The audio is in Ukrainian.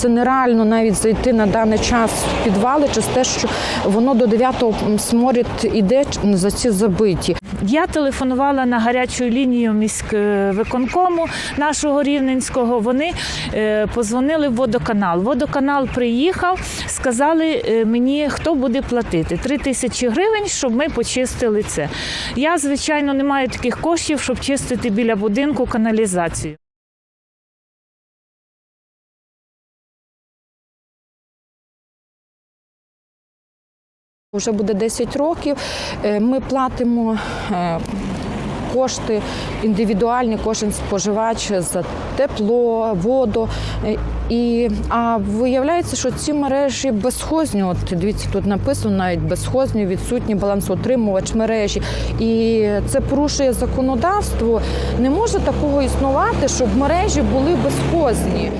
Це нереально навіть зайти на даний час в підвали через те, що воно до 9-го сморід іде за ці забиті. Я телефонувала на гарячу лінію міськвиконкому нашого рівненського. Вони е, позвонили в водоканал. Водоканал приїхав, сказали е, мені, хто буде платити. Три тисячі гривень, щоб ми почистили це. Я, звичайно, не маю таких коштів, щоб чистити біля будинку каналізацію. Вже буде 10 років. Е, Ми платимо е, кошти індивідуальні, кожен споживач за тепло, воду. Е, І, а виявляється, що ці мережі безхозні. От дивіться, тут написано навіть безхозні, відсутній балансоутримувач мережі. І це порушує законодавство. Не може такого існувати, щоб мережі були безхозні.